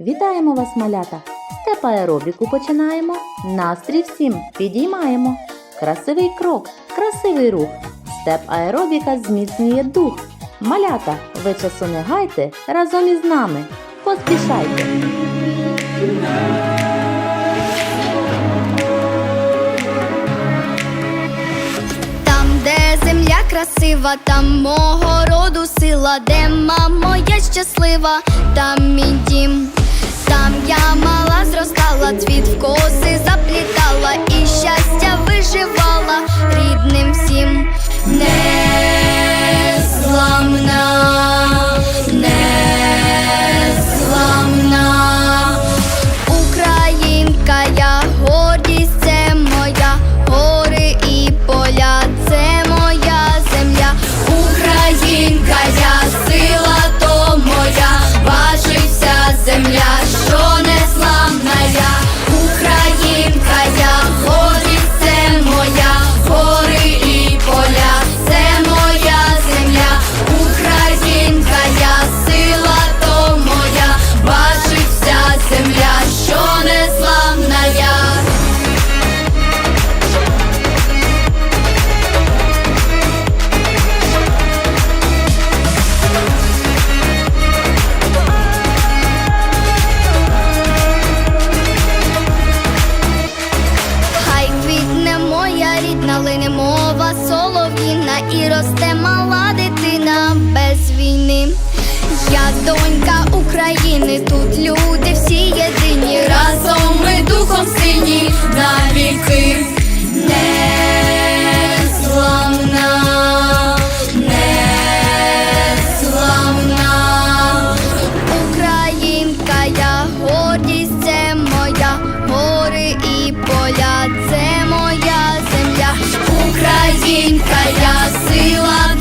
Вітаємо вас, малята! Степ аеробіку починаємо. Настрій всім підіймаємо. Красивий крок, красивий рух. Степ аеробіка зміцнює дух. Малята, ви часу не гайте разом із нами. Поспішайте! Там, де земля красива, там мого роду сила, де мама я щаслива, там мій дім. Там я мала зростала, і росте мала Українка, я сила